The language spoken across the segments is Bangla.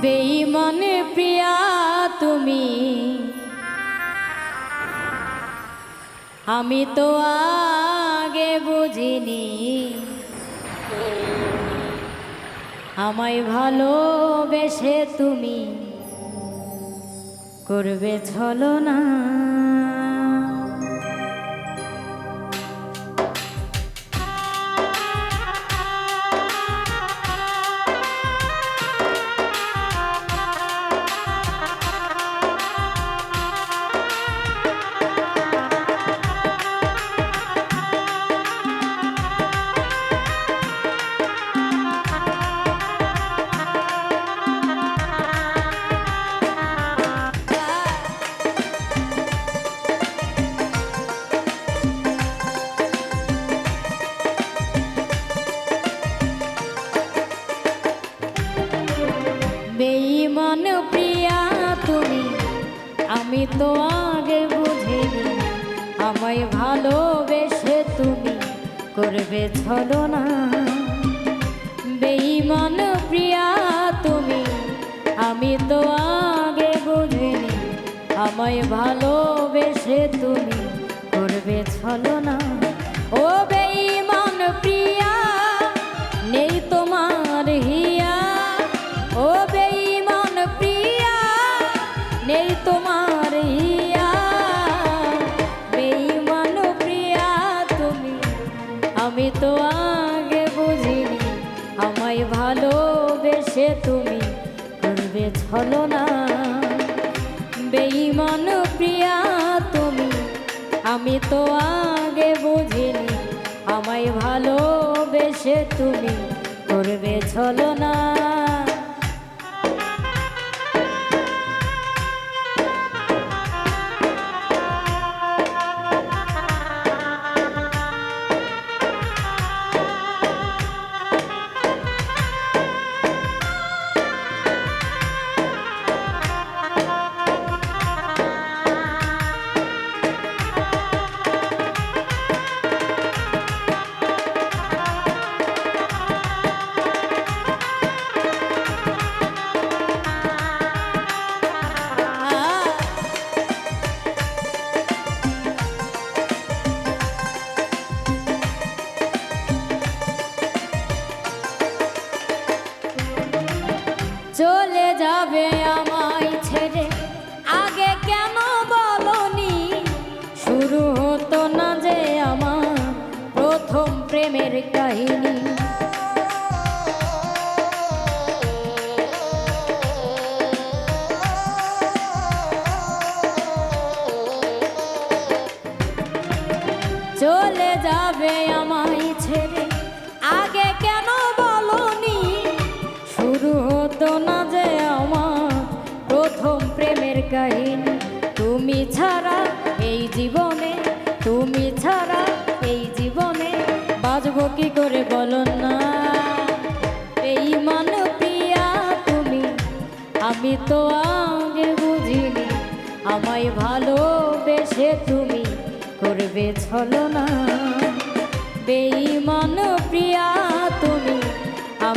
বেইমানে প্রিয়া তুমি। আমি তো আগে বুঝিনি। আমায় ভালোবেসে তুমি। করবে ছলো না বেইমান প্রিয়া তুমি, আমি তো আগে বুঝিনি, আমায় ভালোবেসে তুমি করবে ছলো না বেইমান প্রিয়া তুমি, আমি তো আগে বুঝিনি, আমায় ভালোবেসে তুমি ভালোবেসে তুমি করবে ছলো না বেইমান প্রিয়া তুমি, আমি তো আগে বুঝিনি, আমায় ভালোবেসে তুমি করবে ছলো চলে যাবে আমায় ছেড়ে। আগে কেন বলনি? শুরু হতো না যে আমার প্রথম প্রেমের কাহিনী। চলে শুরু হতো না যে আমার প্রথম প্রেমের কাহিনী। তুমি ছাড়া এই জীবনে, তুমি ছাড়া এই জীবনে বাজবো কি করে বলো না? এই মান প্রিয়া তুমি, আমি তো আগে বুঝিনি। আমায় ভালোবেসে তুমি করবে ছলো না বেইমান প্রিয়া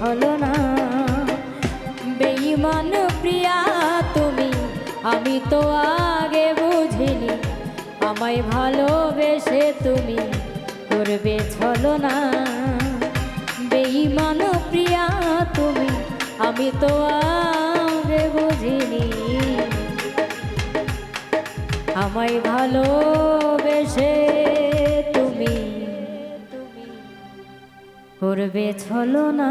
ছলো না। বেইমান প্রিয়া, তুমি, আমি তো আগে বুঝিনি। আমায় ভালোবেসে তুমি করবে ছলো না বেইমান প্রিয়া, তুমি, আমি তো আগে বুঝিনি। আমায় ভালোবেসে করবে ছলো না